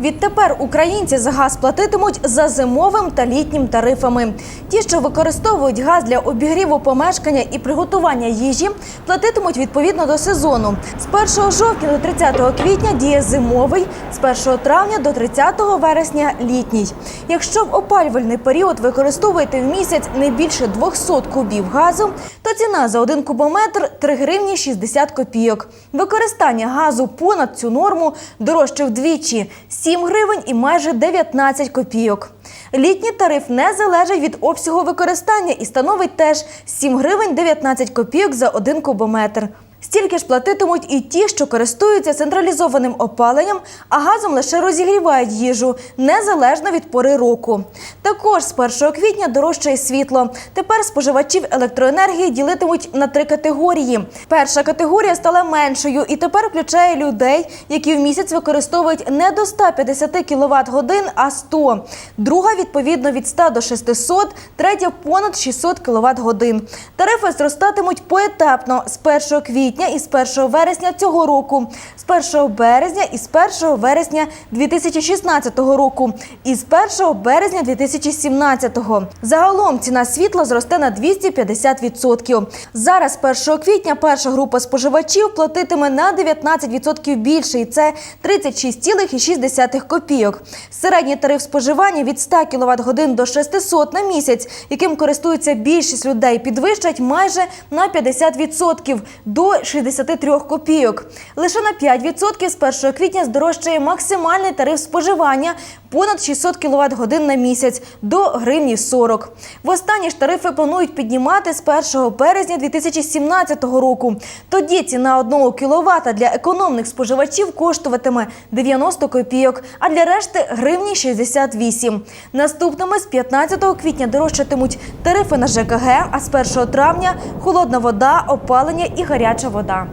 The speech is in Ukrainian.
Відтепер українці за газ платитимуть за зимовим та літнім тарифами. Ті, що використовують газ для обігріву помешкання і приготування їжі, платитимуть відповідно до сезону. З 1 жовтня до 30 квітня діє зимовий, з 1 травня до 30 вересня літній. Якщо в опалювальний період використовуєте в місяць не більше 200 кубів газу, то ціна за один кубометр 3 гривні 60 копійок. Використання газу понад цю норму дорожче вдвічі 7 гривень і майже 19 копійок. Літній тариф не залежить від обсягу використання і становить теж 7 гривень 19 копійок за один кубометр. Стільки ж платитимуть і ті, що користуються централізованим опаленням, а газом лише розігрівають їжу, незалежно від пори року. Також з 1 квітня дорожчає світло. Тепер споживачів електроенергії ділитимуть на три категорії. Перша категорія стала меншою і тепер включає людей, які в місяць використовують не до 150 кВт годин, а 100. Друга відповідно від 100 до 600, третя понад 600 кВт годин. Тарифи зростатимуть поетапно з 1 квітня і з 1 вересня цього року, з 1 березня і з 1 вересня 2016 року і з 1 березня 2017. Загалом ціна світла зросте на 250%. Зараз, 1 квітня, перша група споживачів платитиме на 19% більше, і це 36,6 копійок. Середній тариф споживання від 100 кВт годин до 600 на місяць, яким користується більшість людей, підвищать майже на 50% до 63 копійок. Лише на 5% з 1 квітня здорожчає максимальний тариф споживання понад 600 кВт годин на місяць до гривні 40. Востаннє ж тарифи планують піднімати з 1 березня 2017 року. Тоді ціна 1 кВт для економних споживачів коштуватиме 90 копійок, а для решти гривні 68. Наступними з 15 квітня дорожчатимуть тарифи на ЖКГ, а з 1 травня холодна вода, опалення і гаряча вода.